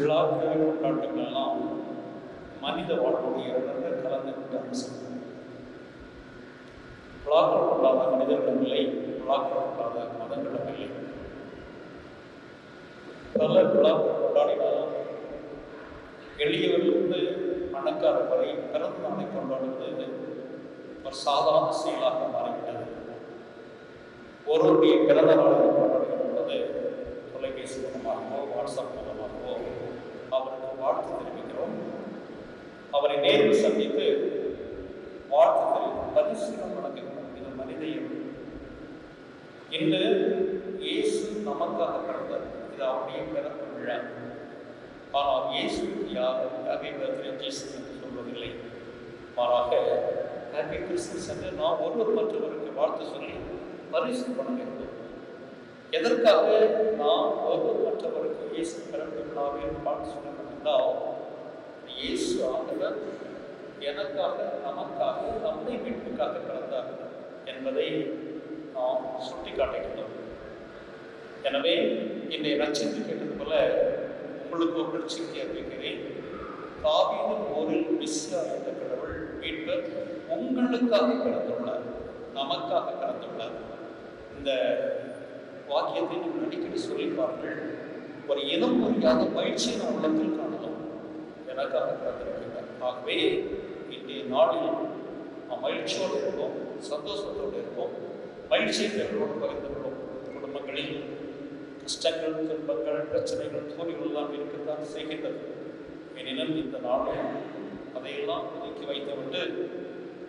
விழாக்கள் கொண்டாட்டங்கள்லாம் மனித வாழ்வுடைய உணர்வை கலந்துகிட்ட அம்சம் விழாக்கள் கொண்டாத மனிதர்களும் இல்லை விழாக்கள் கொண்டாத மதங்களும் இல்லை. பல விழாக்கள் கொண்டாடினாலும் எளியவரிலிருந்து பணக்காரர் வரை பிறந்த நாளை கொண்டாடுவது ஒரு சாதாரண செயலாக மாறிவிட்டது. ஒருவருடைய பிறந்த நாளை வாழ்த்து தெரிவிக்கிறோம் அவரை நேரில் சந்தித்து வாழ்த்து தெரிவித்து வழங்குகிறோம் இது மனித இன்று இயேசு நமக்காக பிறந்தார். இது அவருடைய பிறப்பு விழா. ஆனால் இயேசு யார்? ஹாப்பி பர்த்டே ஜீசஸ் என்று சொல்வதில்லை. மாறாக ஹாப்பி கிறிஸ்மஸ் என்று நாம் ஒருவர் மற்றவருக்கு வாழ்த்து சொல்லி பரிசு வழங்குகிறோம் எதற்காக நாம் ஒருவர் மற்றவருக்கு இயேசு பிறப்பு விழாவில் வாழ்த்து சொல்லணும்? என்றால் இயேசு ஆண்டவர் எனக்காக நமக்காக நம்மை மீட்புக்காக பிறந்தார் என்பதை நாம் சுட்டி காட்டுகின்றோம் எனவே என்னை ரச்சித்து கேட்டது போல உங்களுக்கு ஒரு நட்சத்திரம் அறிவிக்கிறேன். காவியின் போரில் மிஸ்யா என்ற கடவுள் மீட்பர் உங்களுக்காக பிறந்துள்ளார் நமக்காக பிறந்துள்ளார் இந்த வாக்கியத்தை நீங்கள் அடிக்கடி சொல்லிப்பார்கள் ஒரு இனம் புரியாத மகிழ்ச்சியின் உள்ளத்தில் காணலாம் எனக்காக பிறந்திருக்கிறார் ஆகவே இன்றைய நாளில் நாம் மகிழ்ச்சியோடு இருப்போம் சந்தோஷத்தோடு இருப்போம். மகிழ்ச்சியை பெற்றோடு பகிர்ந்து கொள்வோம். குடும்பங்களில் கஷ்டங்கள் துன்பங்கள் பிரச்சனைகள் தோல்விகள் எல்லாம் இருக்கத்தான் செய்கின்றது. எனினும் இந்த நாளில் அதையெல்லாம் ஒதுக்கி வைத்துவிட்டு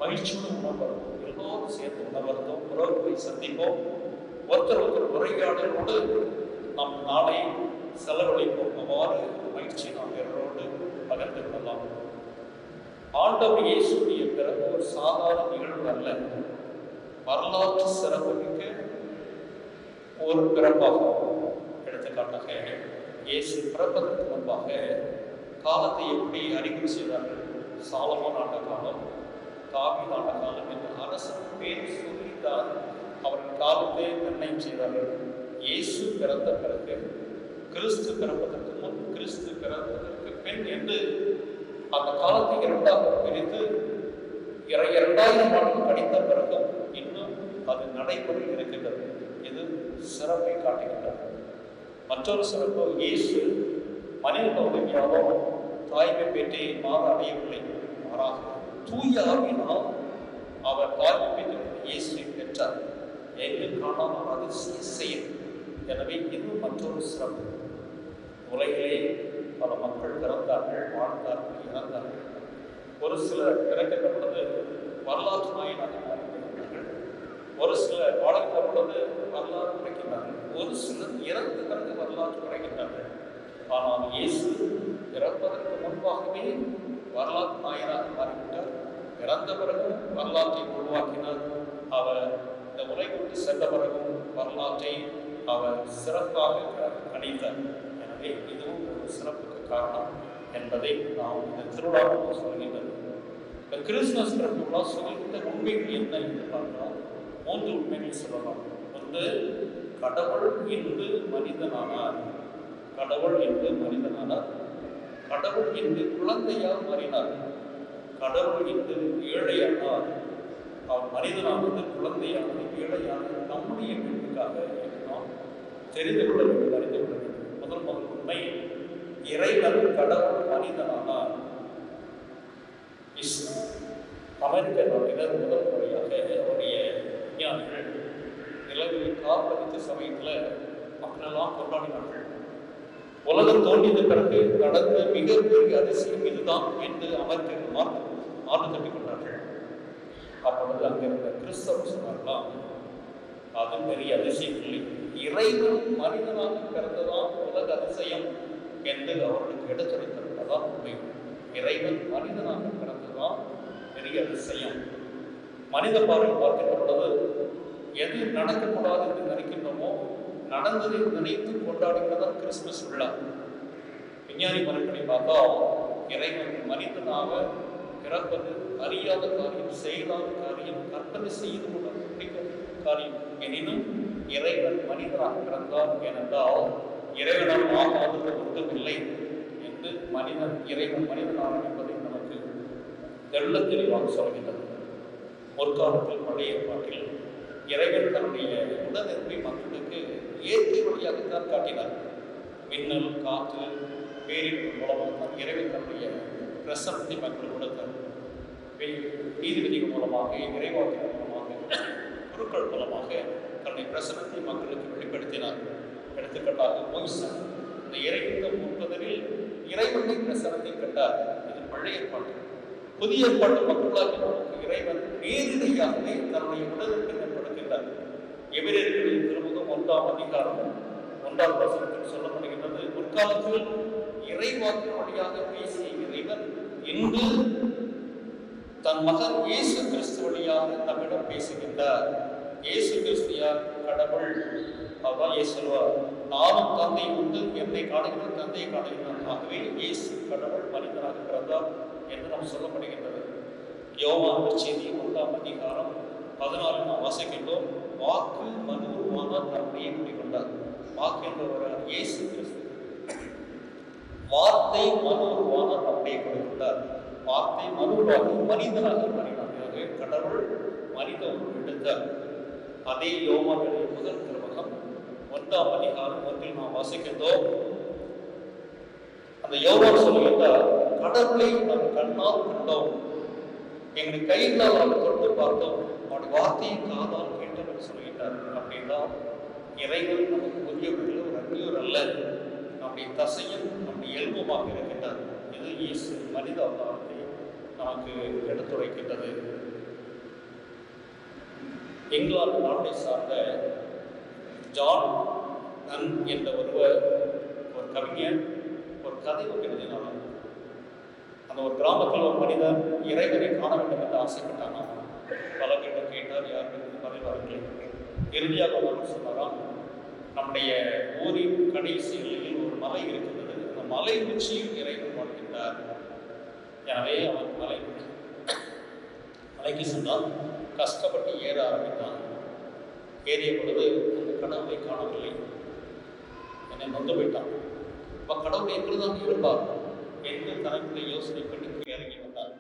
மகிழ்ச்சியோடு உணர்வரும் எல்லோரும் சேர்ந்து உணர்வருந்தோம் உறவுகளை சந்திப்போம். ஒருத்தர் ஒருத்தர் உரையாடலோடு நம் நாளை செலவழிப்போம். அவ்வாறு மகிழ்ச்சி நாம் பிறரோடு பகிர்ந்து கொள்ளலாம் ஆண்டவர் இயேசுடைய பிறகு ஒரு சாதாரண நிகழ்வு அல்ல. வரலாற்று சிறப்புமிக்க ஒரு பிறப்பாகும். எடுத்துக்காட்டாக இயேசு பிறப்பதற்கு முன்பாக காலத்தை எப்படி அறிகுறி செய்தார்கள்? சாலமோன் ஆண்ட காலம் காவி ஆண்ட காலம் என்று அரசு பேர் சொல்லித்தான் அவர்கள் காலத்தை நிர்ணயம் செய்தார்கள். இயேசு பிறந்த பிறகு கிறிஸ்து பிறப்பதற்கு முன் கிறிஸ்து பிறப்பதற்கு பின் என்று அந்த காலத்தை இரண்டாக பிரித்து இர- இரண்டாயிரம் ஆண்டு கடித்த இன்னும் அது நடைமுறையில் இருக்கின்றது. இது சிறப்பை காட்டுகின்றது. மற்றொரு சிறப்பு இயேசு மனித உதவியாலோ தாய்மை பேட்டை மாற அடையவில்லை. மாறாக தூய ஆவியினால் அவர் தாய்மை பேட்டை இயேசுவை பெற்றார். எங்கு காணாமல் அதிசய செய்யும் எனவே இது மற்றொரு சிறப்பு. உலகிலே பல மக்கள் பிறந்தார்கள் வாழ்ந்தார்கள் இறந்தார்கள். ஒரு சிலர் இறக்கப்பட்டது வரலாற்று நாயனாக ஒரு சிலர் வாழ்கின்ற பொழுது வரலாறு குறைக்கின்றார்கள் ஒரு சிலர் இறந்த பிறகு வரலாற்று குறைக்கின்றார்கள் ஆனால் இயேசு இறப்பதற்கு முன்பாகவே வரலாற்று நாயனாக மாறிவிட்டார். இறந்த பிறகும் வரலாற்றை உருவாக்கினார். அவர் இந்த உரை கொண்டு சென்ற பிறகும் வரலாற்றை அவர் சிறப்பாக அணிந்தார் எனவே இதுவும் ஒரு சிறப்புக்கு காரணம் என்பதை நாம் இந்த திருவிழாவுக்கு சொல்கின்றது இந்த கிறிஸ்துமஸ் பிறப்பு விழா சொல்கின்ற உண்மைகள் என்ன என்று பார்த்தால் மூன்று உண்மைகள் சொல்லலாம். ஒன்று கடவுள் என்று மனிதனானார். கடவுள் என்று மனிதனானார். கடவுள் என்று குழந்தையால் மாறினார். கடவுள் என்று ஏழையானார். அவர் மனிதனானது குழந்தையானது ஏழையானது நம்முடைய வீட்டுக்காக நாம் தெரிந்து கொள்ள வேண்டும் அறிந்து கொள்ள வேண்டும். முதல் முதல் உண்மை இறைவன் கடவுள் மனிதனானார். இஸ் அமெரிக்க நாட்டினர் முதல் முறையாக அவருடைய விஞ்ஞானிகள் நிலவில் காப்பதித்த சமயத்தில் மக்களெல்லாம் கொண்டாடினார்கள். உலகம் தோன்றியது பிறகு நடந்த மிகப்பெரிய அதிசயம் இதுதான் என்று அமெரிக்கர்கள் மாறு மாறு தட்டி கொண்டார்கள். அப்பொழுது அங்கிருந்த கிறிஸ்தவ சொன்னார்களாம் அது பெரிய அதிசயம் இல்லை இறைவன் மனிதனாக பிறந்ததான் உலக அதிசயம் என்று அவர்களுக்கு எடுத்துரைத்தார் அதான் உண்மை. இறைவன் மனிதனாக தான் பெரிய விஷயம் மனித பார்வை பார்க்கின்ற பொழுது எது நடக்கக்கூடாது என்று நினைக்கின்றோமோ நடந்ததை நினைத்து கொண்டாடுகிறதான் கிறிஸ்துமஸ் விழா. விஞ்ஞானி மறுக்களை பார்த்தா இறைவன் மனிதனாக பிறப்பது அறியாத காரியம் செய்யாத காரியம் கற்பனை செய்து கொள்ள காரியம். எனினும் இறைவன் மனிதனாக பிறந்தார் ஏனென்றால் இறைவனால் ஆகாதது ஒன்றுமில்லை மனிதன் இறைவன் மனிதனாக தெள்ள தெளிவாக சொல்கின்றது. முற்காலத்தில் பழைய ஏற்பாட்டில் இறைவன் தன்னுடைய உடனிருப்பை மக்களுக்கு இயற்கை வழியாகத்தான் காட்டினார். மின்னல் காற்று பேரின் மூலமாக தான் இறைவன் தன்னுடைய பிரசனத்தை மக்கள் கொடுத்தார். நீதிபதிகள் மூலமாக இறைவாக்கின் மூலமாக குருக்கள் மூலமாக தன்னுடைய பிரசனத்தை மக்களுக்கு வெளிப்படுத்தினார். எடுத்துக்காட்டாக மோய்சன் இந்த இறைவன் முற்பதனில் இறைவனை பிரசனத்தை கண்டார். இது பழைய பாட்டு. புதிய பட்டு மக்களாக நமக்கு இறைவன் நேரடியாக தன்னுடைய உடலுக்கு ஏற்படுத்துகிறார் எபிரேயர்களின் திருமுகம் ஒன்றாம் அதிகாரம் ஒன்றாம் வசனத்தில் சொல்லப்படுகின்றது. முற்காலத்தில் இறைவாக்கு வழியாக பேசிய இறைவன் இன்று தன் மகன் இயேசு கிறிஸ்து வழியாக நம்மிடம் பேசுகின்றார். இயேசு கிறிஸ்து யார் கடவுள் அதான் இயேசு சொல்வார் நானும் தந்தை உண்டு என்னை காணுகிறேன் தந்தையை காணுகிறான். ஆகவே இயேசு கடவுள் மனிதனாக பிறந்தார். என்று சொல்லப்படுகின்றது. யோவான் செய்தி ஒன்றாம் அதிகாரம் பதினாலு நாம் வாசிக்கின்றோம் வாக்கு மனுவானால் நம்முடைய கொண்டார். வாக்கு என்பவர் இயேசு கிறிஸ்து. வார்த்தை மனுவானால் நம்முடைய கொண்டார். வார்த்தை மனுவாகி மனிதனாக மாறினார். கடவுள் மனித எடுத்தார். அதே யோவானுடைய முதல் திருமகம் ஒன்றாம் அதிகாரம் ஒன்றில் நாம் வாசிக்கின்றோம். அந்த யோகா சொல்லுகின்றார் கடவுளை நம் கண்ணால் கண்டோம் எங்களுடைய கைகளால் அவர் தொட்டு பார்த்தோம் அவருடைய வார்த்தையை காதால் கேட்டவர் என்று அப்படின்னா இறைவன் நமக்கு புதியவர்கள் ஒரு அந்நியர் அல்ல. நம்முடைய தசையும் நம்முடைய எலும்புமாக இருக்கின்றார் இது இயேசு மனித அவதாரத்தை நமக்கு எடுத்துரைக்கின்றது. இங்கிலாந்து நாட்டை சார்ந்த ஜான் நன் என்ற ஒருவர் ஒரு கவிஞர் ஒரு கதை ஒன்று எழுதினார் அந்த ஒரு கிராமத்தில் ஒரு மனிதர் இறைவனை காண வேண்டும் என்று ஆசைப்பட்டானா? பல பேர் கேட்டார் யாருக்கு பதில் வரவில்லை இறுதியாக அவர் சொன்னாராம் நம்முடைய ஊரின் கடைசி எல்லையில் ஒரு மலை இருக்கின்றது. அந்த மலை உச்சியில் இறைவன் வாழ்கின்றார் எனவே அவன் மலை மலைக்கு சென்றால் கஷ்டப்பட்டு ஏற ஆரம்பித்தான். ஏறிய பொழுது அந்த கடவுளை காணவில்லை. என்னை நொந்து போயிட்டான். அப்ப கடவுள் எப்படிதான் இருப்பார் என்று தனக்குள்ள யோசனை பண்ணி இறங்கி வந்தார்.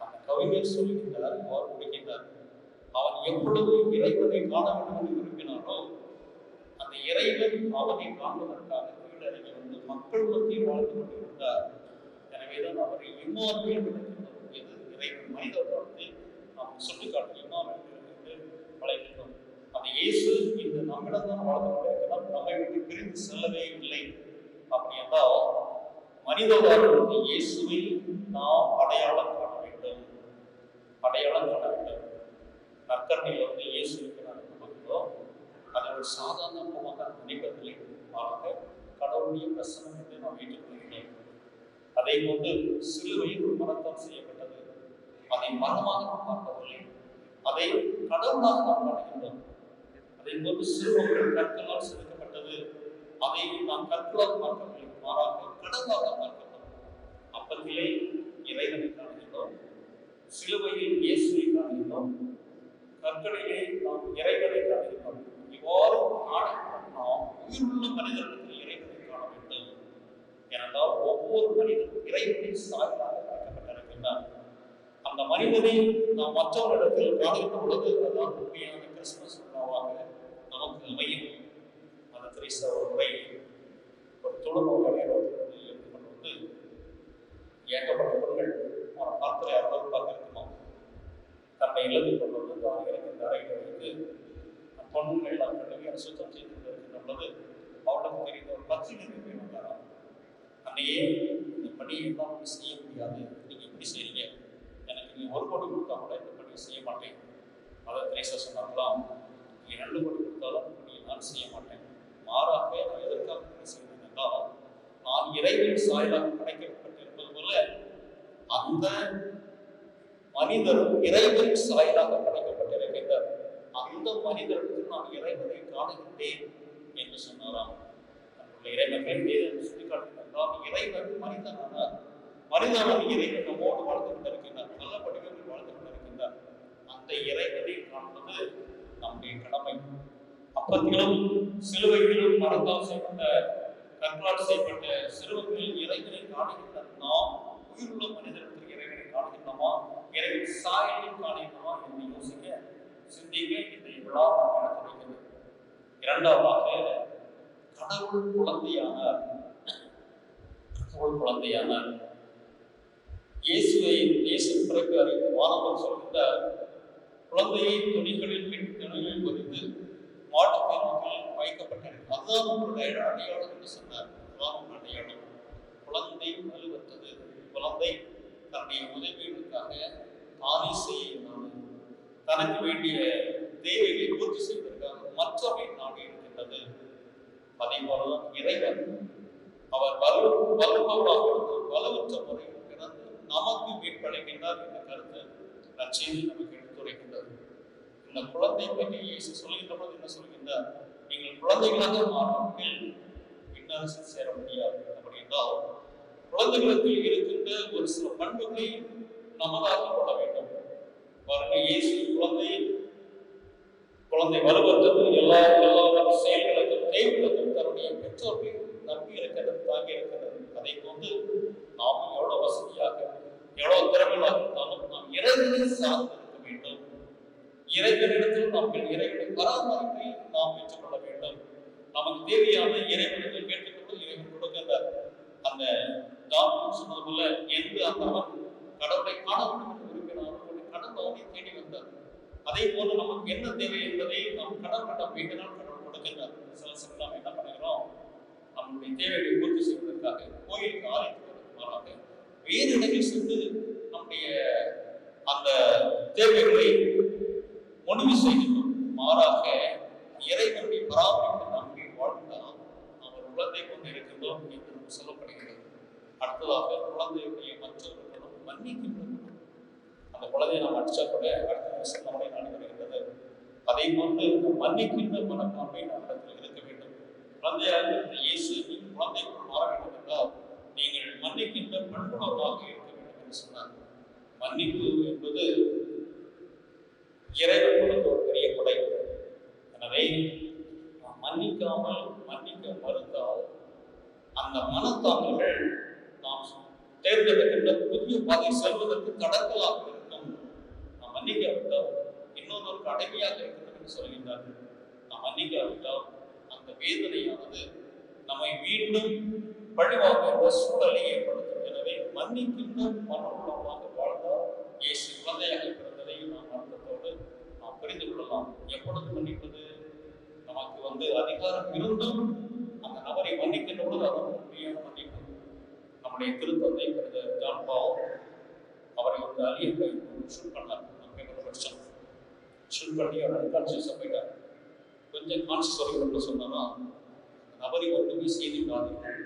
அந்த கவிஞர் சொல்லுகின்றார் அவர் முடிக்கின்றார். அவன் எப்பொழுது இறைவனை காண வேண்டும் என்று விரும்பினாரோ அந்த இறைவன் அவனை காண்பதற்காக கீழறங்கி வந்து மக்கள் மத்தியில் வாழ்ந்து கொண்டிருந்தார். எனவேதான் அவரை இம்மானுவேல் விடுக்கின்றோம் இறைவன் மனித வாழ்த்தை நாம் சுட்டிக்காட்டும் இம்மானுவேல் என்று அழைக்கின்றோம். அந்த இயேசு இந்த நம்மிடம் தான் வாழ்ந்து கொண்டிருக்கிறார். நம்மை விட்டு பிரிந்து செல்லவே இல்லை. அப்படி என்றால் மனித வாழ்வுக்கு இயேசுவை நாம் அடையாளம் காண வேண்டும். அடையாளம் காண வேண்டும். நற்கரணையில் வந்து இயேசுக்கு இருக்கிறார் என்று பார்க்கிறோம் அதை ஒரு சாதாரணமாக நினைப்பதில்லை மாறாக கடவுளுடைய பிரசனம் என்று நாம் ஏற்றுக்கொள்கிறேன் அதை கொண்டு சிலுவையில் ஒரு மரத்தால் செய்யப்பட்டது. அதை மரமாக நாம் பார்ப்பதில்லை அதை கடவுளாக நாம் காணுகின்றோம். அதை கொண்டு சிறுவர்கள் கற்களால் செதுக்கப்பட்டது. அதை நாம் கற்களால் பார்க்கவில்லை. மாறாக கடவுளாக பார்க்கப்படும். அப்பத்திலே இறைவனை காணுகின்றோம் சிலுவையில் இயேசுவை காணுகின்றோம் கற்களிலே நாம் இறைவனை காணுகின்றோம் இவ்வாறு காண நாம் உயிருள்ள மனிதர்களுக்கு இறைவனை காண வேண்டும். ஏனென்றால் ஒவ்வொரு மனிதனும் இறைவனின் சாயலாக படைக்கப்பட்டிருக்கின்றார் அந்த மனிதனை நாம் மற்றவரிடத்தில் காணுகின்ற பொழுது அதுதான் உண்மையான கிறிஸ்துமஸ் விழாவாக நமக்கு அமையும். அந்த திரைசா ஒரு முறை ஒரு எடுத்துக்கொண்டு வந்து ஏகப்பட்ட பெண்கள் பார்த்து யாராவது பார்த்துருக்குமா தன்னை இழந்து கொண்டு வந்து தான் இருக்கின்ற அறையில் வைத்து பொண்ணுகள் எல்லாம் கழுவி சுத்தம் செய்து கொண்டிருக்கின்ற பொழுது தெரிந்த ஒரு பத்திரிகை போய் வந்தாராம் அன்னையே இந்த பணியை எல்லாம் அப்படி செய்ய முடியாது நீங்கள் எப்படி செய்றீங்க எனக்கு நீங்கள் ஒரு கோடி கொடுத்தா கூட இந்த பணியை செய்ய மாட்டேன் அதை திரேசா சொன்னார்களாம் நீங்கள் ரெண்டு கோடி கொடுத்தாலும் பணியை நான் செய்ய மாட்டேன் மாறாக நான் எதற்காக செய்வேன் என்றால் நான் இறைவன் சாயலாக படைக்கப்பட்டிருப்பது போல அந்த மனிதரும் இறைவன் சாயலாக படைக்கப்பட்டிருக்கின்றார். அந்த மனிதருக்கு நான் இறைவனை காணுகின்றேன் என்று சொன்னாராம். இறைவன் வேதம் சுட்டிக்காட்டுகின்றால் இறைவன் மனிதனானார் மனிதனான இறைவன் நம்மோடு வாழ்ந்து கொண்டிருக்கின்றார். நல்ல வடிவத்தில் வாழ்ந்து கொண்டிருக்கின்றார். அந்த இறைவனை காண்பது நம்முடைய கடமை. அப்பத்திலும் சிலுவையிலும் மரத்தால் செய்யப்பட்ட கற்களால் செய்யப்பட்ட சிறுவர்களில் இறைவனை காணுகின்ற நாம் உயிருள்ள மனிதர்களுக்கு இறைவனை காணுகின்றோமா இறைவன் சாயலில் காணுகின்றோமா என்று யோசிக்க சிந்திக்க இந்த விழா நாம் நடக்க வைக்கிறது இரண்டாவதாக கடவுள் குழந்தையானார். கடவுள் குழந்தையானார். இயேசுவை இயேசு பிறகு அறிந்து வானவர் சொல்கின்றார் குழந்தையை துணிகளில் பின் துணிகளில் பொறிந்து மாட்டுத் தீர்வுகளில் வைக்கப்பட்டது அதுதான் உங்களுடைய அடையாளம் என்று சொன்னார். அதுதான் உங்கள் அடையாளம் குழந்தை வலுவற்றது. குழந்தை தன்னுடைய உதவிகளுக்காக தானே செய்ய தனக்கு வேண்டிய தேவைகளை பூர்த்தி செய்வதற்காக மற்றவை நாடு இருக்கின்றது. அதே போலதான் இறைவன். அவர் வலு வலுப்பவராக வலுவற்ற முறையில் பிறந்து நமக்கு மீட்பளிக்கின்றார் என்ற கருத்து நச்செய்தி நமக்கு இந்த குழந்தை பற்றி இயேசு சொல்கின்ற போது என்ன சொல்கின்றார்? நீங்கள் குழந்தைகளாக மாறுவீர்கள் விண்ணரசு சேர முடியாது அப்படி என்றால் குழந்தைகளுக்கு இருக்கின்ற ஒரு சில பண்புகளை நமதாக்கிக் கொள்ள வேண்டும். பாருங்கள் இயேசு குழந்தை குழந்தை வலுவற்றது எல்லா எல்லா செயல்களுக்கும் தேவைகளுக்கும் தன்னுடைய பெற்றோர்கள் நம்பி இருக்கிறது தாங்கி இருக்கிறது அதை கொண்டு நாம் எவ்வளவு வசதியாக எவ்வளவு திறமையாக இருந்தாலும் நாம் இறைவனை சார்ந்து இறைவனிடத்தில் நாம் இறைவனை பராமரிப்பை நாம் பெற்றுக்கொள்ள வேண்டும். நமக்கு தேவையான இறைவனிடத்தில் கேட்டுக்கொண்டு இறைவன் கொடுக்கின்றார். அந்த டாக்டர் சொன்னது போல எந்த அந்தவன் கடவுளை காண வேண்டும் என்று விரும்பினாலும் கடவுள் அவனை தேடி வந்தார். அதே போல நமக்கு என்ன தேவை என்பதை நாம் கடவுளிடம் வேண்டினால் கடவுள் கொடுக்கின்றார். சில சில நாம் என்ன பண்ணுகிறோம்? நம்முடைய தேவைகளை பூர்த்தி செய்வதற்காக கோயிலுக்கு ஆலயத்துக்கு மாறாக வேறு இடங்களில் சென்று நம்முடைய அந்த தேவைகளை முடிவு செய்கிறோம் மாறாக இறைவனுடைய பராமரிப்பு நம்பி வாழ்ந்தால் அவர் குழந்தை கொண்டு இருக்கிறோம் என்று சொல்லப்படுகிறது. அடுத்ததாக குழந்தையுடைய மற்றவர்களும் மன்னிக்கின்றோம் அந்த குழந்தையை நாம் அடிச்சா கூட அடுத்த நிமிஷம் நம்முடைய நாடு வருகின்றது. போன்று மன்னிக்கின்ற மனப்பான்மை நம்மிடத்தில் இருக்க வேண்டும். குழந்தையாக இருந்த இயேசு நீங்கள் குழந்தைக்குள் மாற வேண்டும் என்றால் நீங்கள் மன்னிக்கின்ற பண்புணர்வாக இருக்க வேண்டும் என்று சொன்னார். மன்னிப்பு என்பது இறைவன் கொடுத்த ஒரு பெரிய கொடை எனவே நாம் மன்னிக்காமல் மன்னிக்க மறுத்தால் அந்த மனத்தாங்கல்கள் நாம் தேர்ந்தெடுக்கின்ற புதிய பாதை செல்வதற்கு கடத்தலாக இருக்கும். நாம் மன்னிக்காவிட்டால் இன்னொரு அடைமையாக இருக்கிறது என்று சொல்கின்றார்கள். நாம் மன்னிக்காவிட்டால் அந்த வேதனையானது நம்மை மீண்டும் பழிவாக சூழலை ஏற்படுத்தும். எனவே மன்னிக்கின்ற மனோபலமாக வாழ்ந்தால் இயேசு குழந்தையாக புரிந்து கொள்ளலாம் எப்பொழுது மன்னிப்பது? நமக்கு வந்து அதிகாரம் இருந்தும் அந்த நபரை மன்னிக்கின்ற பொழுது அதான் உண்மையான மன்னிப்பு. நம்முடைய திருத்தந்தை பிறகு ஜான் பாவ் அவரை வந்து அழிய கை ஷூட் பண்ணார். நம்ம ஒரு படிச்சோம். ஷூட் பண்ணி அவர் அன்கான்சியஸாக போயிட்டார் கொஞ்சம் கான்சியஸ் வரைக்கும் சொன்னா நபரை ஒன்றுமே செய்து விடாதீர்கள்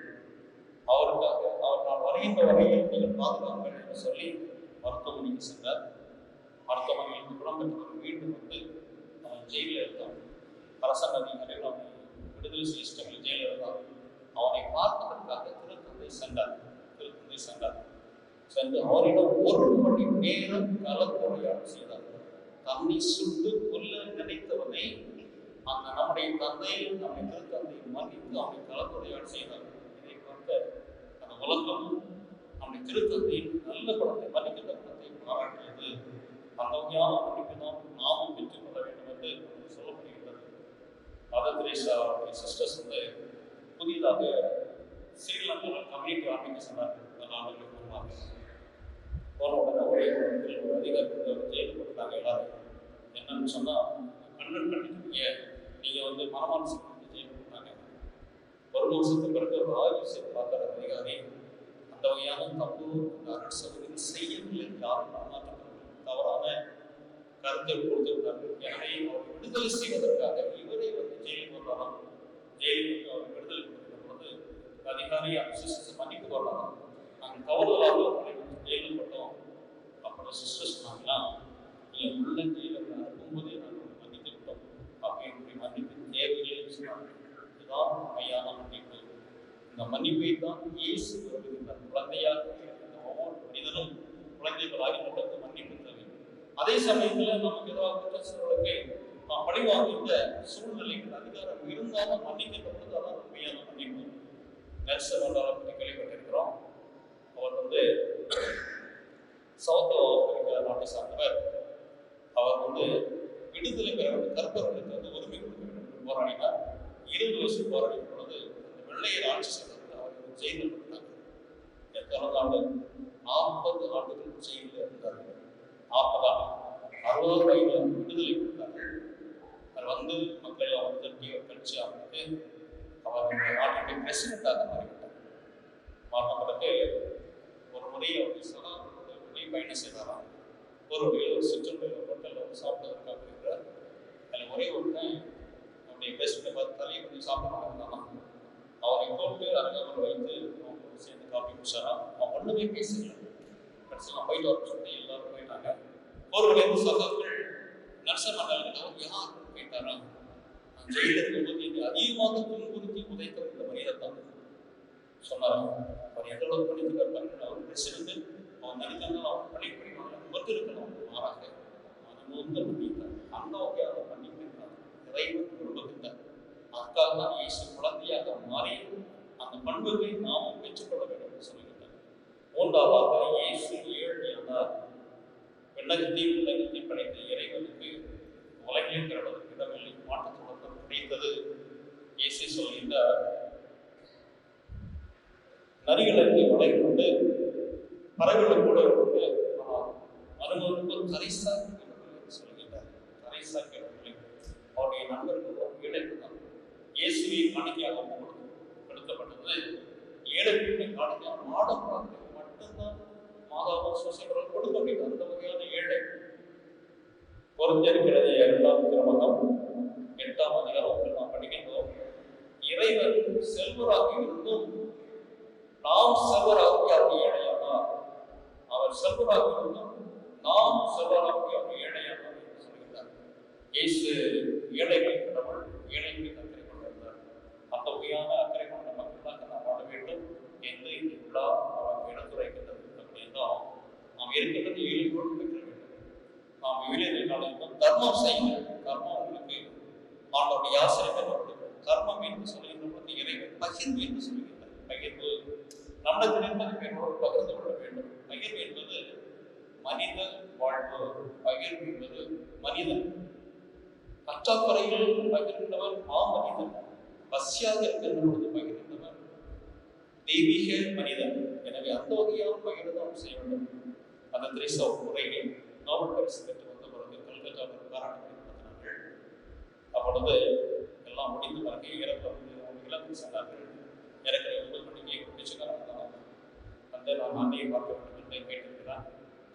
அவருக்காக அவர் நான் வரைகின்ற வரையில் நீங்கள் பாதுகாங்கள் என்று சொல்லி மருத்துவமனைக்கு சென்றார். மருத்துவமனையில் குணம் பெற்றவர் மீண்டும் வந்து ஜெயிலில் இருந்தான் அரசாங்க அதிகாரிகள் அவனை விடுதலை சிஸ்டமில் ஜெயிலில் இருந்தான் அவனை பார்ப்பதற்காக திருத்தந்தை சென்றார். திருத்தந்தை சென்றார். சென்று அவரிடம் ஒரு மணி நேரம் கலந்துரையாடல் செய்தார். தன்னை சுட்டு கொல்ல நினைத்தவனை அந்த நம்முடைய தந்தை நம்முடைய திருத்தந்தை மன்னித்து அவனை கலந்துரையாடல் செய்தார். இதை பார்த்த அந்த உலகம் நம்முடைய திருத்தந்தையின் நல்ல குணத்தை மன்னிக்கின்ற குணத்தை பாராட்டி அந்த வகையான நாம் தான் நாமும் பெற்றுக்கொள்ள வேண்டும் என்று சொல்லப்படுகின்றது. மதர் தெரேசா அவருடைய சிஸ்டர்ஸ் வந்து புதிதாக ஸ்ரீலங்காவில் கம்யூனிட்டி ஆரம்பிக்க சொன்னார்கள் பல நாடுகளுக்கு முன்பாக போன உடனே ஒரே குடும்பத்தில் ஒரு அதிகாரி வந்து அவர் ஜெயிலுக்கு போட்டாங்க எல்லாரும். என்னன்னு சொன்னால் கண்ணன் கட்டிட்டீங்க நீங்கள் வந்து மனமான சிக்கல் ஜெயிலுக்கு போட்டாங்க. ஒரு வருஷத்துக்கு பிறகு ஒரு ஆய்வு செய்து பார்க்குற அதிகாரி. அந்த வகையான தப்பு அந்த அரசவர்கள் செய்யவில்லை யாரும் மாற்றம் தவறான கருத்தை கொடுத்திருந்தார்கள் எனவே அவர் விடுதலை செய்வதற்காக இவரை வந்து ஜெயிலுக்கு வரலாம் ஜெயிலுக்கு அவர் விடுதலை கொடுக்கிற பொழுது அதிகாரி சிஸ்டர்ஸ் மன்னிப்பு வரலாம் நாங்கள் தவறுதலாக அவர்களை வந்து ஜெயிலில் போட்டோம். அப்புறம் சிஸ்டர் சொன்னாங்கன்னா நீங்கள் உள்ள ஜெயிலில் அனுப்பும்போதே நாங்கள் மன்னித்து விட்டோம். அப்படி மன்னிப்பு தேவையில்லை சொன்னாங்க இதுதான் உண்மையான மன்னிப்பு. இந்த மன்னிப்பை தான் இயேசு விரும்புகின்றார். குழந்தையாக இருக்கின்ற ஒவ்வொரு மனிதனும் குழந்தைகளாகி மட்டும் அதே சமயத்தில் நமக்கு எதாவது குற்றச்செயல்களுக்கு நாம் பழிவாங்குகின்ற சூழ்நிலைகள் அதிகாரம் இருந்தாலும் மன்னிக்கின்ற பொழுது அதான் உண்மையான மன்னிப்பு. நெல்சன் மண்டோலா பற்றி கேள்விப்பட்டிருக்கிறோம். அவர் வந்து சவுத் ஆப்பிரிக்கா நாட்டை சார்ந்தவர். அவர் வந்து விடுதலை பெற கற்பவர்களுக்கு வந்து உரிமை கொடுக்க வேண்டும் என்று போராடினார். இருபது வருஷம் போராடின பொழுது வெள்ளையர் ஆட்சி செய்தவர்கள் அவர் வந்து ஜெயிலில் இருந்தாங்க எத்தனை ஆண்டு? நாற்பது ஆண்டுகள் ஜெயிலில் இருந்தார்கள் நாற்பதாம் அறுபது வயதில் விடுதலை கொடுத்தார்கள் அவர் வந்து மக்களை அவர் தட்டி ஒரு கட்சி அமைத்து அவர் நாட்டினுடைய பிரசிடண்டாக மாறிவிட்டார். மாறின பிறகு ஒரு முறை அவர் சகா பயணம் செய்தாராம். ஒரு வகையில் ஒரு சிற்றுண்டு ஹோட்டலில் வந்து சாப்பிட்டதற்காக இருக்கிறார். அதில் ஒரே ஒருத்தன் அவருடைய பெஸ்ட்டை பார்த்து தலையை கொஞ்சம் சாப்பிடாம இருந்தாலும் அவரை போட்டு அருகாமல் வைத்து அவங்க சேர்ந்து காப்பி குடிச்சாராம். அவன் ஒன்றுமே பேசல. கடைசியில் நான் போயிட்டு வரணும்னு சொல்லி எல்லாரும் கேட்டாங்க. ஒரு வழியில் சகாக்கள் நர்சர் மண்டலத்தில் யார் கேட்டாராம். நான் ஜெயிலில் இருக்கும்போது என்னை அதிகமாக துன்புறுத்தி உதைத்த இந்த மனிதர் தான். சொன்னாராம். அவர் எந்த அளவுக்கு பண்ணியிருக்கார் பாருங்க அவர் அவன் நினைத்தாலும் அவன் பணிபுரி மட்டும் இருக்கணும் மாறாக மனமூந்த மன்னித்தார் அந்த வகையாக மன்னிக்கின்றார் இறைவன் விரும்புகின்றார் அக்கா தான் இயேசு குழந்தையாக மாறி அந்த பண்புகளை நாமும் பெற்றுக்கொள்ள வேண்டும் என்று சொல்லுகின்றார் மூன்றாவதாக இயேசு ஏழ்மையானார் விண்ணகத்தையும் உலகத்தையும் படைத்த இறைவனுக்கு உலகில் பிறப்பதற்கு இடமில்லை தொடக்கம் கிடைத்தது இயேசு சொல்கின்றார். நரிகளுக்கு வலை கொண்டு பறவைகளை கூட கொண்டு மருமகனுக்கு கரைசாக்கி சொல்கின்றார். கரைசாக்கி அவருடைய நண்பர்கள் ஏழைக்கு தான் இயேசுவை காணிக்கையாக கொடுக்கப்பட்டது. ஏழை வீட்டை காணிக்கையாக மாடப்படாது மட்டும்தான் மாதாவும் சோசியவர்கள் கொடுக்க அந்த வகையான ஏழை பொருந்திருக்கிறது இரண்டாம் திருமணம் எட்டாம் அதிகாரம் நாம் படிக்கின்றோம். இறைவன் செல்வராக இருந்தும் நாம் செல்வராக அவர் ஏழையானார். அவர் செல்வராக இருந்தும் நாம் செல்வராக அவர் ஏழையானார் என்று சொல்கிறார் இயேசு ஏழைகள் கடவுள் ஏழைகளுக்கு அக்கறை கொண்டிருந்தார். அந்த வகையான அக்கறை கொண்ட மக்களாக நாம் வாழ வேண்டும் என்று இந்த விழா நமக்கு எடுத்துரைக்கின்றது. நாம் ஏழு ஏழையோடு பெற்ற நாம் இளைஞர்கள் கர்மம் தர்மம் செய்யுங்கள். கர்மம் உங்களுக்கு ஆண்டோடைய ஆசிரியர்கள் கொடுக்கும் கர்மம் என்று சொல்லுகின்ற இறைவன் பகிர்வு என்று சொல்லுகின்றார் பகிர்வு நம்மிடத்தில் என்பது பிறரோடு பகிர்ந்து கொள்ள வேண்டும். பகிர்வு என்பது மனித வாழ்வு. பகிர்வு என்பது மனிதன். பற்றாக்குறையில் பகிர்ந்தவர் மா மனிதன் பசியாக இருக்கின்ற பொழுது பகிர்ந்தவர் தெய்வீக மனிதன். எனவே அந்த வகையான பகிர்தான் செய்ய வேண்டும். அந்த திரைசா முறையில் நோபல் பரிசு பெற்று வந்த பிறகு கல்கத்தாவில் பாராட்டு நடத்தினார்கள் அப்பொழுது எல்லாம் முடிந்து பிறகு இறப்பு இலக்கு சென்றார்கள் இறக்கிற ஒன்பது மணிக்கு பிடிச்சுக்காரங்க வந்து நான் அன்னையை பார்க்க வேண்டும் என்று கேட்டிருக்கிறான்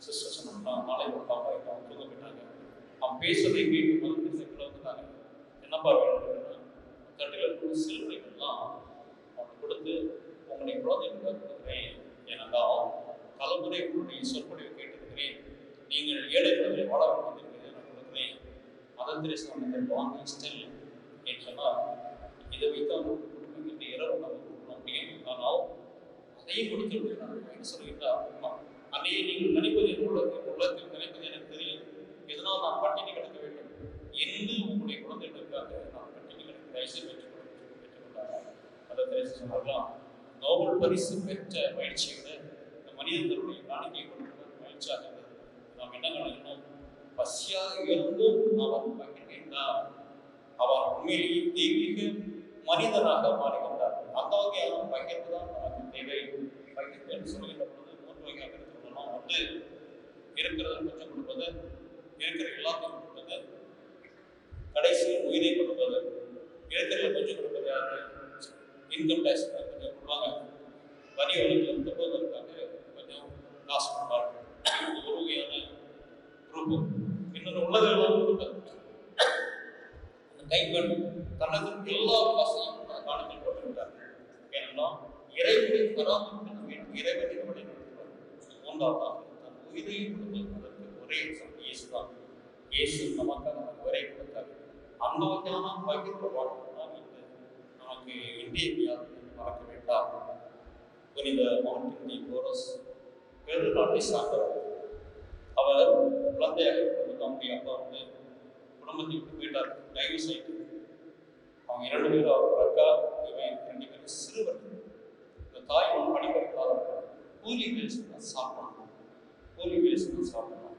சிஸ்டர் சொன்னா நாளை ஒரு பாப்பா அவன் தூங்க போயிட்டாங்க. அவன் பேசுவதை கேட்டு முதல் செட்டில் வந்துட்டாங்க. என்னப்பா வேணும்? தட்டில் இருக்கிற சிலுவைகள்லாம் அவனுக்கு கொடுத்து உங்களுடைய குழந்தைகளுக்கு கொடுக்குறேன். ஏனென்றால் தலைமுறை உங்களுடைய சொற்பொழிவு நீங்கள் ஏழைகளை வாழ வேண்டியிருக்கிறது நான் கொடுக்குறேன். மதர் தெரேசா நீங்கள் வாங்கி ஸ்டில் என்று இதை வைத்து அவங்களுக்கு குடும்பம் இரவு நம்ம கொடுக்க முடியும் ஆனால் அதையும் கொடுத்து விடுகிறார் என்ன சொல்கிறார் அம்மா. அன்னையை நீங்கள் நினைப்பது என் உள்ளத்தில் உள்ளத்தில் நினைப்பது எனக்கு தெரியும் இதனால் நான் பட்டினி கிடக்க வேண்டும்? என்று உங்களுடைய குழந்தைகளுக்காக நான் பட்டினி கிடக்க தயவுசெய்து பெற்றுக் கொள்ள மதர் தெரேசா சொன்னார்களாம் நோபல் பரிசு பெற்ற மகிழ்ச்சியை விட இந்த மனிதர்களுடைய காணிக்கை கொண்டு மகிழ்ச்சியாக இருந்தது என்ன பசியாக இருந்தும் அவர் பகிர்கின்றார் அவர் உண்மையிலேயே தெய்வீக மனிதனாக மாறுகின்றார். அந்த வகையான பகிர்வு தான் நமக்கு தேவை. பகிர்வு என்று சொல்கின்ற பொழுது மூன்று வகையாக எடுத்துக்கொள்ளலாம். வந்து இருக்கிறத கொஞ்சம் கொடுப்பது இருக்கிற எல்லாத்தையும் கொடுப்பது கடைசியில் உயிரை கொடுப்பது. இருக்கிறத கொஞ்சம் கொடுப்பது யாரு? இன்கம் டேக்ஸ் கொஞ்சம் கொடுப்பாங்க. வரி வழக்கில் தப்புவதற்காக கொஞ்சம் காசு கொடுப்பார்கள் ஒரு வகையான குரூப் இன்னொரு உலகெல்லாம் கொடுப்பது கைவன் தனது எல்லா காசையும் காணத்தில் போட்டுவிட்டார்கள் ஏனென்னா இறைவனை பராமரிக்க வேண்டும் இறைவனை வழி நடத்துவார் மூன்றாவதாக தன் உயிரை கொடுப்பதற்கு ஒரே இயேசு தான். இயேசு நமக்காக நமக்கு உரை கொடுத்தார். அந்த வகையான பகிர்வு வாழ்க்கை இந்த நமக்கு இன்றியமையாது மறக்க வேண்டாம். புனித மார்டின் டி போரஸ் பெருநாட்டை சார்ந்தவர்கள். அவர் குழந்தையாக இருக்கும்போது அவங்களுடைய அப்பா வந்து குடும்பத்தை விட்டு போயிட்டார். தயவு செய்து அவங்க இரண்டு பேரும் அவர் அக்கா இவன் ரெண்டு பேரும் சிறுவர்கள் கூலி வேலை தான் சாப்பிடணும். கூலி வேலை தான் சாப்பிடணும்.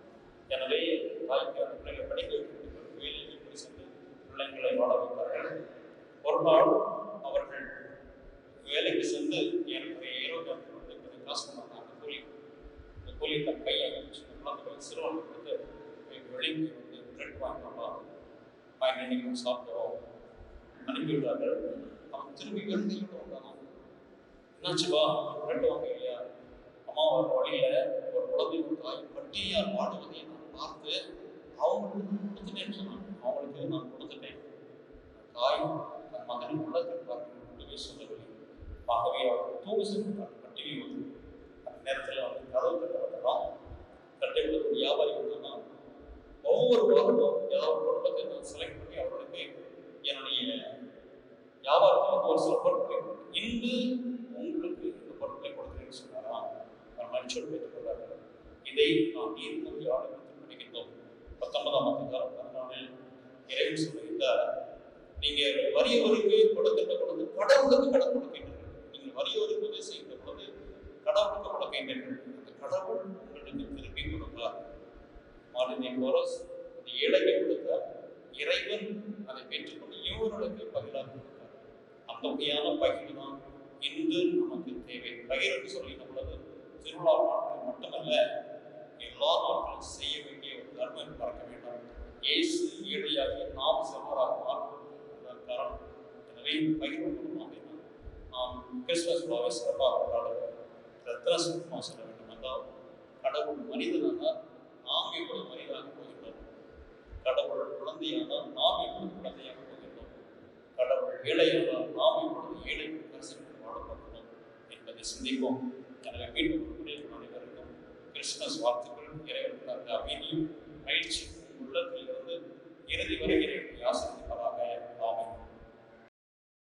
எனவே தாய்க்கு அந்த பிள்ளைகளை படிக்க வைக்கிறதுக்கு வேலைக்கு போய் சென்று பிள்ளைங்களை வாழ வைத்தார்கள். ஒரு நாள் அவர்கள் வேலைக்கு சென்று எனக்கு இருபத்தி வந்து கொஞ்சம் காசு பண்ணாங்க கூலி இந்த கூலி தன் கையை சின்ன குழந்தை சிறுவன் கொடுத்து வெளியே வந்து பிரெட் வாங்கிக்கோமா நீங்கள் சாப்பிட்டோம் அனுப்பிவிட்டார்கள் அவன் திரும்பி வெறுங்கையோடு வந்தானா என்னாச்சுவா பிரெட் வாங்க இல்லையா அம்மா வர ஒரு குழந்தை ஒரு தாய் பட்டியால் வாடுவதை நான் பார்த்து அவங்களுக்கு கொடுத்துட்டேன்னு சொன்னாங்க அவங்களுக்கு நான் கொடுத்துட்டேன். தாய் தன் மகனின் உள்ளத்தில் பார்க்க மட்டுமே சொல்லவில்லை ஆகவே அவர் தூங்க சென்றார் பட்டினி வந்து அந்த நேரத்தில் அவன் கதவு தட்டப்பட்டதான் தட்டை ஒரு வியாபாரி வந்தான்னா ஒவ்வொரு வாரமும் ஏதாவது ஒரு குடும்பத்தை நான் செலக்ட் பண்ணி அவர்களுக்கு என்னுடைய வியாபாரத்தில் ஒரு சில பொருட்களை கொடுத்து, இன்று உங்களுக்கு இந்த பொருட்களை கொடுக்கிறேன்னு சொன்னாரா அவர் மனுஷன் பெற்றுக்கொள்வார்கள் இதை நாம் நீர் நம்பி ஆளுநர்கள் படிக்கின்றோம் பத்தொன்பதாம் அதிகாரம் பதினாலில் இறைவன் சொல்லுகின்றார் நீங்க வறியவருக்கு கொடுக்கின்ற பொழுது கடவுளுக்கு கடன் கொடுக்கின்றீர்கள் நீங்கள் வறியவருக்கு உதவி செய்கின்ற பொழுது கடவுளுக்கு கொடுக்கின்றீர்கள் அந்த கடவுள் உங்களுக்கு திருப்பி கொடுப்பார் மாலினி கோரஸ் அந்த ஏழைக்கு கொடுத்தார் இறைவன் அதை பெற்றுக்கொண்டு இவர்களுக்கு பகிராக கொடுத்தார் அந்த வகையான பகிர் தான் இன்று நமக்கு தேவை பகிர் பொழுது திருவிழா நாட்கள் மட்டுமல்ல எல்லா நாட்களும் செய்ய வேண்டிய ஒரு தர்மம் பார்க்க வேண்டாம். இயேசு ஏழையாகி நாம் செல்வராக மாறுவதற்கு காரணம். எனவே பகிர்வு மூலமாக நாம் கிறிஸ்துமஸ் விழாவை சிறப்பாக கொண்டாடுவோம். ரத்ன சுத்தமாக சொல்ல வேண்டும் என்றால் கடவுள் மனிதனானால் நாம் இப்பொழுது மனிதனாக போகின்றோம். கடவுள் குழந்தையானால் நாம் இப்பொழுது குழந்தையாக போகின்றோம். கடவுள் ஏழையானால் நாம் இப்பொழுது ஏழை கரிசனத்தில் வாழப்படும் சிந்திப்போம் எனவே மீண்டும் குடியிருக்கும் அனைவருக்கும் கிறிஸ்துமஸ் வாழ்த்துக்களும் இறைவனுக்கு அந்த அமைதியும் பயிற்சி உள்ளத்திலிருந்து இறுதி வரை இறைவனை ஆசிரியப்பதாக